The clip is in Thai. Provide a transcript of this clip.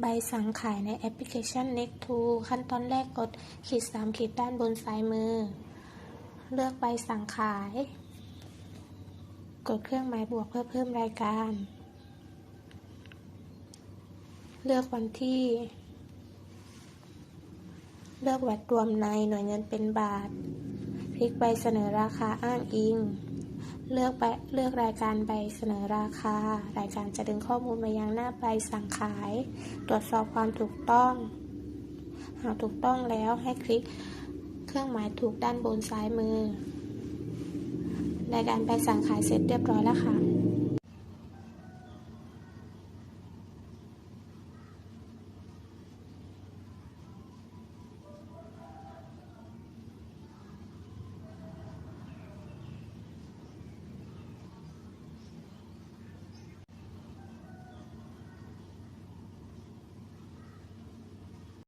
ใบสั่งขายในแอปพลิเคชัน Next to ขั้นตอนแรกกดขีด 3 ขีดด้านบนซ้ายมือ เลือกใบสั่งขาย กดเครื่องหมายบวกเพื่อเพิ่มรายการ เลือกวันที่ เลือกแวดรวมในหน่วยเงินเป็นบาท คลิกใบเสนอราคาอ้างอิง เลือกไปเลือกรายการใบเสนอราคา รายการจะดึงข้อมูลมายังหน้าใบสั่งขาย ตรวจสอบความถูกต้อง หากถูกต้องแล้วให้คลิกเครื่องหมายถูกด้านบนซ้ายมือ รายการใบสั่งขายเสร็จเรียบร้อยแล้วค่ะ